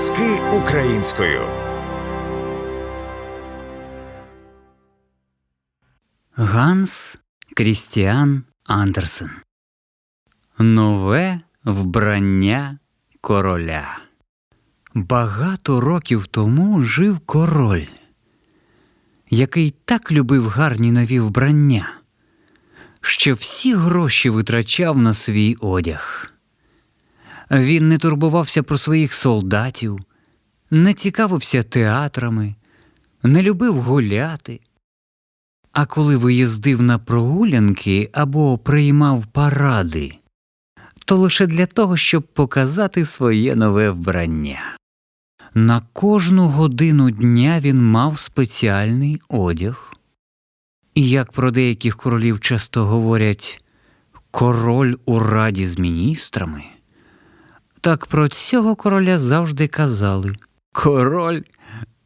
Аудіоказки українською. Ганс Крістіан Андерсен. Нове вбрання короля. Багато років тому жив король, який так любив гарні нові вбрання, що всі гроші витрачав на свій одяг. Він не турбувався про своїх солдатів, не цікавився театрами, не любив гуляти. А коли виїздив на прогулянки або приймав паради, то лише для того, щоб показати своє нове вбрання. На кожну годину дня він мав спеціальний одяг. І як про деяких королів часто говорять король у раді з міністрами, так про цього короля завжди казали король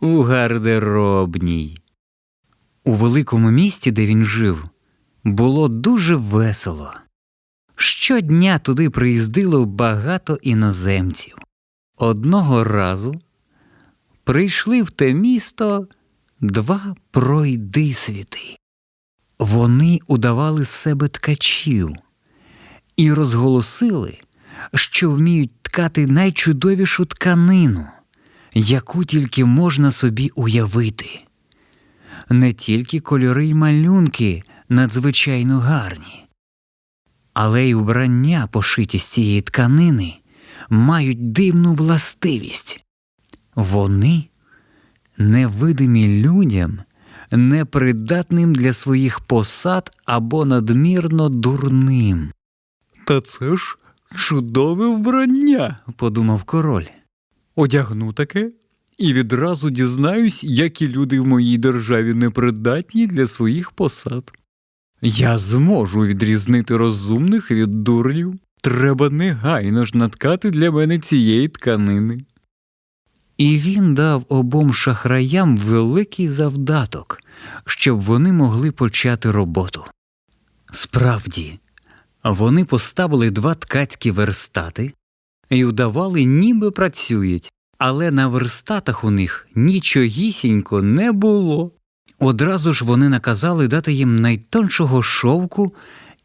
у гардеробній. У великому місті, де він жив, було дуже весело. Щодня туди приїздило багато іноземців. Одного разу прийшли в те місто два пройдисвіти. Вони удавали з себе ткачів і розголосили, що вміють ткати найчудовішу тканину, яку тільки можна собі уявити не тільки кольори й малюнки надзвичайно гарні, але й вбрання, пошиті з цієї тканини, мають дивну властивість. Вони невидимі людям, непридатним для своїх посад або надмірно дурним. Та це ж чудове вбрання, подумав король. Одягну таке і відразу дізнаюсь, які люди в моїй державі непридатні для своїх посад. Я зможу відрізнити розумних від дурнів. Треба негайно ж наткати для мене цієї тканини. І він дав обом шахраям великий завдаток, щоб вони могли почати роботу. Справді, вони поставили два ткацькі верстати і удавали, ніби працюють, але на верстатах у них нічогісінько не було. Одразу ж вони наказали дати їм найтоншого шовку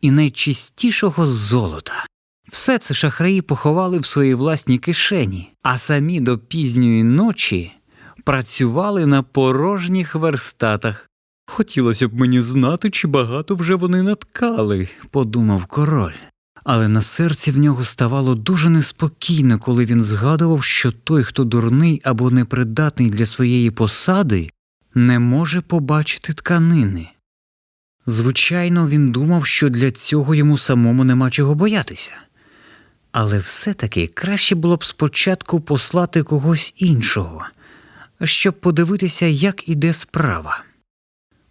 і найчистішого золота. Все це шахраї поховали в своїй власній кишені, а самі до пізньої ночі працювали на порожніх верстатах. Хотілося б мені знати, чи багато вже вони наткали, подумав король але на серці в нього ставало дуже неспокійно, коли він згадував, що той, хто дурний або непридатний для своєї посади, не може побачити тканини. Звичайно, він думав, що для цього йому самому нема чого боятися, але все таки краще було б спочатку послати когось іншого, щоб подивитися, як іде справа.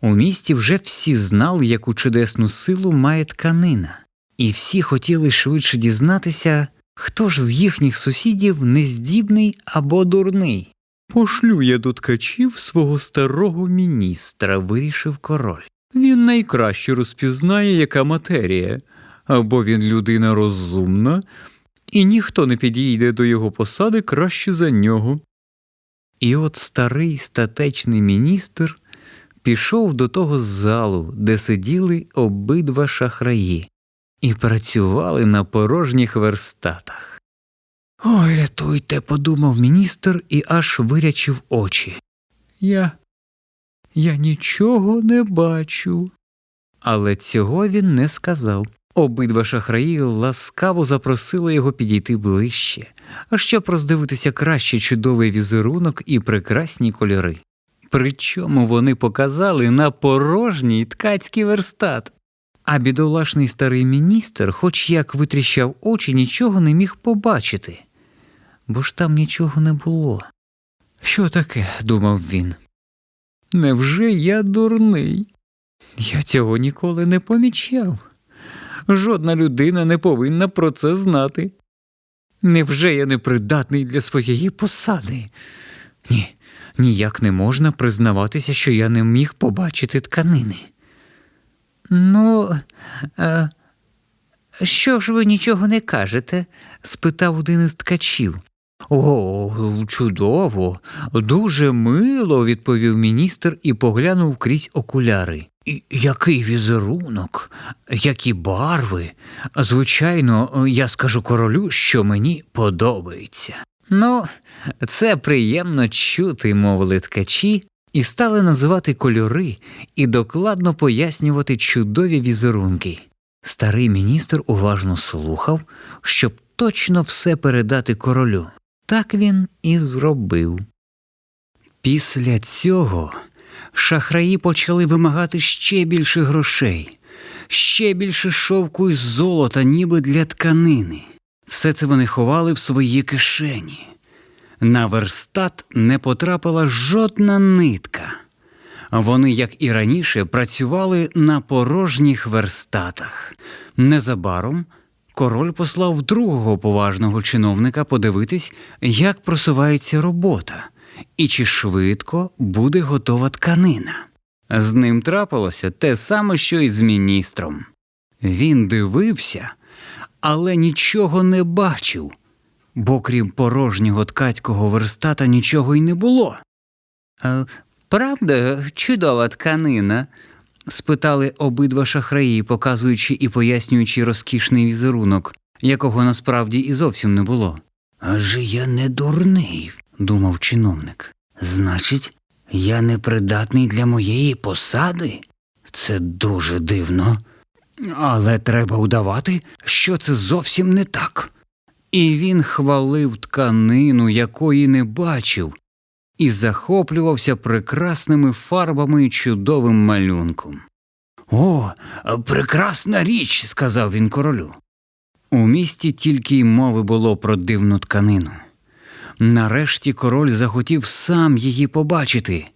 У місті вже всі знали, яку чудесну силу має тканина і всі хотіли швидше дізнатися, хто ж з їхніх сусідів нездібний або дурний. Пошлю я до ткачів свого старого міністра, вирішив король. Він найкраще розпізнає, яка матерія, або він людина розумна, і ніхто не підійде до його посади краще за нього. І от старий статечний міністр пішов до того залу, де сиділи обидва шахраї і працювали на порожніх верстатах. Ой, рятуйте, подумав міністр і аж вирячив очі. Я я нічого не бачу. Але цього він не сказав. Обидва шахраї ласкаво запросили його підійти ближче, щоб роздивитися краще чудовий візерунок і прекрасні кольори. Причому вони показали на порожній ткацький верстат. А бідолашний старий міністр, хоч як витріщав очі, нічого не міг побачити, бо ж там нічого не було. Що таке? думав він. Невже я дурний? Я цього ніколи не помічав. Жодна людина не повинна про це знати. Невже я непридатний для своєї посади? Ні, ніяк не можна признаватися, що я не міг побачити тканини. Ну, е, що ж ви нічого не кажете? спитав один із ткачів. О, чудово, дуже мило, відповів міністр і поглянув крізь окуляри. Який візерунок, які барви. Звичайно, я скажу королю, що мені подобається. Ну, це приємно чути, мовили ткачі, і стали називати кольори і докладно пояснювати чудові візерунки. Старий міністр уважно слухав, щоб точно все передати королю. Так він і зробив. Після цього шахраї почали вимагати ще більше грошей, ще більше шовку і золота, ніби для тканини. Все це вони ховали в свої кишені. На верстат не потрапила жодна нитка. Вони, як і раніше, працювали на порожніх верстатах. Незабаром король послав другого поважного чиновника подивитись, як просувається робота, і чи швидко буде готова тканина. З ним трапилося те саме, що й з міністром. Він дивився, але нічого не бачив, бо крім порожнього ткацького верстата нічого й не було. «Е, Правда, чудова тканина? спитали обидва шахраї, показуючи і пояснюючи розкішний візерунок, якого насправді і зовсім не було. Аже я не дурний, думав чиновник. Значить, я непридатний для моєї посади? Це дуже дивно. Але треба удавати, що це зовсім не так. І він хвалив тканину, якої не бачив, і захоплювався прекрасними фарбами і чудовим малюнком. О, прекрасна річ, сказав він королю. У місті тільки й мови було про дивну тканину. Нарешті король захотів сам її побачити,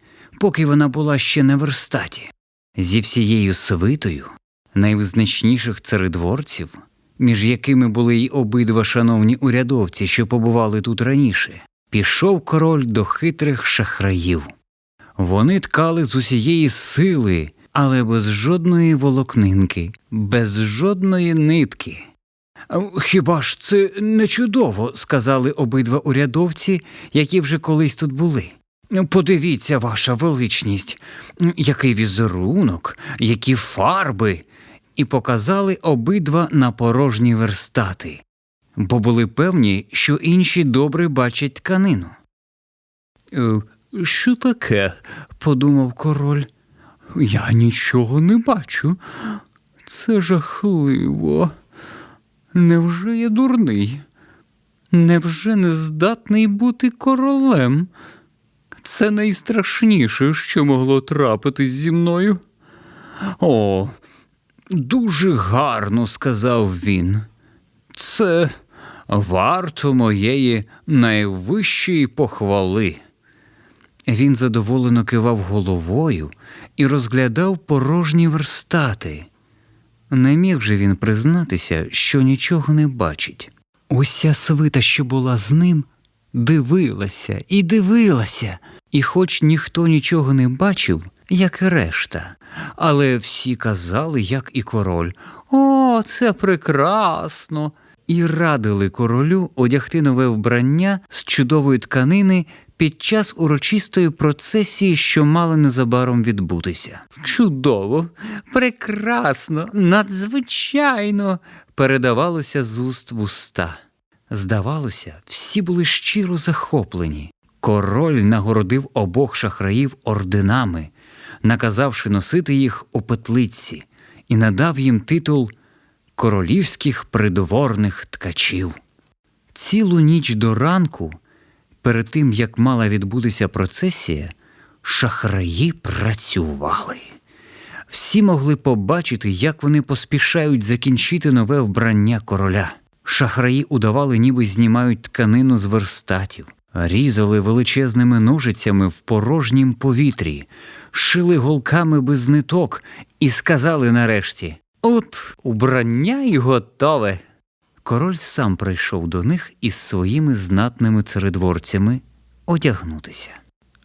поки вона була ще на верстаті. Зі всією свитою найвизначніших царедворців, між якими були й обидва шановні урядовці, що побували тут раніше, пішов король до хитрих шахраїв. Вони ткали з усієї сили, але без жодної волокнинки, без жодної нитки. Хіба ж це не чудово, сказали обидва урядовці, які вже колись тут були. Подивіться, ваша величність, який візерунок, які фарби, і показали обидва на порожні верстати, бо були певні, що інші добре бачать тканину. «Е, Що таке? подумав король. Я нічого не бачу. Це жахливо. Невже я дурний? Невже не здатний бути королем? Це найстрашніше, що могло трапитись зі мною. О, дуже гарно, сказав він. Це варто моєї найвищої похвали. Він задоволено кивав головою і розглядав порожні верстати. Не міг же він признатися, що нічого не бачить. Уся свита, що була з ним, дивилася і дивилася, і хоч ніхто нічого не бачив, як і решта, але всі казали, як і король О, це прекрасно! І радили королю одягти нове вбрання з чудової тканини під час урочистої процесії, що мала незабаром відбутися. Чудово, прекрасно, надзвичайно. передавалося з уст в уста. Здавалося, всі були щиро захоплені. Король нагородив обох шахраїв орденами, наказавши носити їх у петлиці, і надав їм титул королівських придворних ткачів. Цілу ніч до ранку, перед тим як мала відбутися процесія, шахраї працювали. Всі могли побачити, як вони поспішають закінчити нове вбрання короля. Шахраї удавали, ніби знімають тканину з верстатів, різали величезними ножицями в порожнім повітрі, шили голками без ниток і сказали нарешті От убрання й готове. Король сам прийшов до них із своїми знатними царедворцями одягнутися.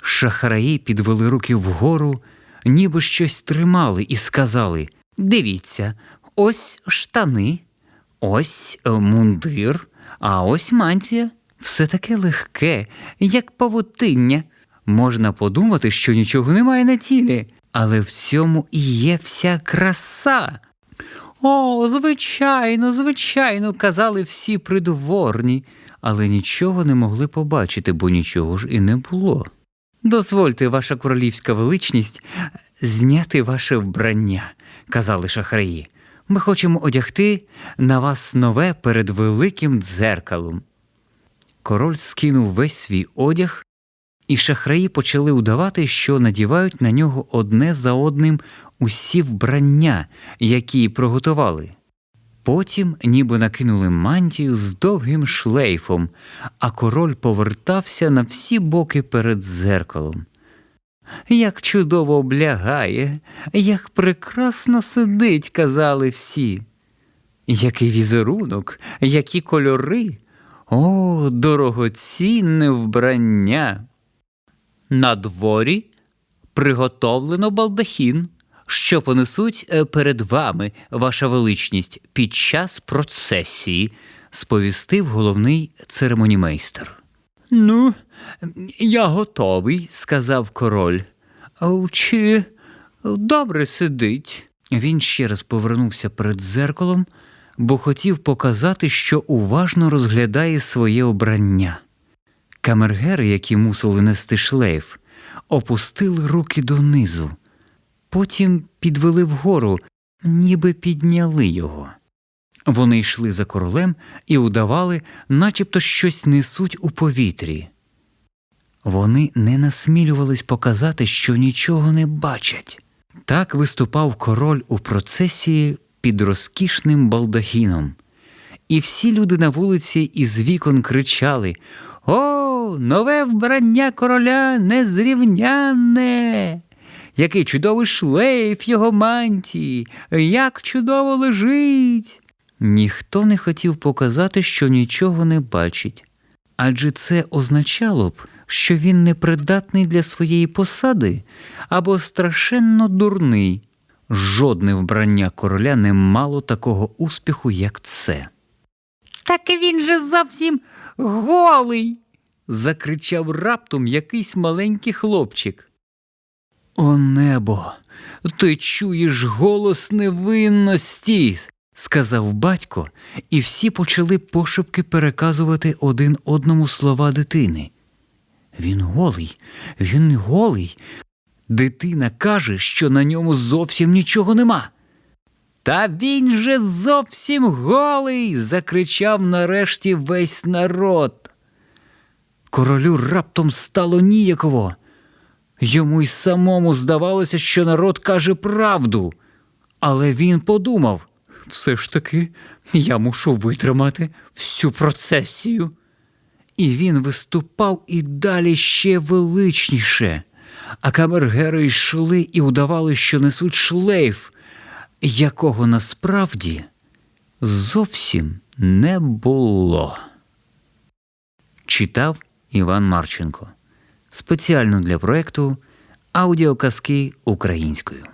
Шахраї підвели руки вгору, ніби щось тримали, і сказали Дивіться, ось штани, ось е, мундир, а ось мантія. все таке легке, як павутиння. Можна подумати, що нічого немає на тілі, але в цьому і є вся краса. О, звичайно, звичайно, казали всі придворні, але нічого не могли побачити, бо нічого ж і не було. Дозвольте, ваша королівська величність, зняти ваше вбрання, казали шахраї. Ми хочемо одягти на вас нове перед великим дзеркалом. Король скинув весь свій одяг, і шахраї почали удавати, що надівають на нього одне за одним усі вбрання, які приготували. Потім ніби накинули мантію з довгим шлейфом, а король повертався на всі боки перед дзеркалом. Як чудово облягає, як прекрасно сидить, казали всі. Який візерунок, які кольори. О, дорогоцінне вбрання. На дворі приготовлено балдахін, що понесуть е, перед вами, ваша величність, під час процесії, сповістив головний церемонімейстер. Ну, я готовий, сказав король. Чи добре сидить? Він ще раз повернувся перед дзеркалом, бо хотів показати, що уважно розглядає своє обрання. Камергери, які мусили нести шлейф, опустили руки донизу, потім підвели вгору, ніби підняли його. Вони йшли за королем і удавали, начебто щось несуть у повітрі. Вони не насмілювались показати, що нічого не бачать. Так виступав король у процесії під розкішним балдахіном. І всі люди на вулиці із вікон кричали О, нове вбрання короля незрівнянне! Який чудовий шлейф його мантії, як чудово лежить. Ніхто не хотів показати, що нічого не бачить, адже це означало б, що він непридатний для своєї посади або страшенно дурний. Жодне вбрання короля не мало такого успіху, як це. Так він же зовсім голий. закричав раптом якийсь маленький хлопчик. О небо, ти чуєш голос невинності, сказав батько, і всі почали пошепки переказувати один одному слова дитини. Він голий, він голий. Дитина каже, що на ньому зовсім нічого нема. Та він же зовсім голий. закричав нарешті весь народ. Королю раптом стало ніяково. Йому й самому здавалося, що народ каже правду. Але він подумав все ж таки я мушу витримати всю процесію. І він виступав і далі ще величніше, а камергери йшли і удавали, що несуть шлейф, якого насправді зовсім не було. Читав Іван Марченко спеціально для проекту Аудіоказки українською.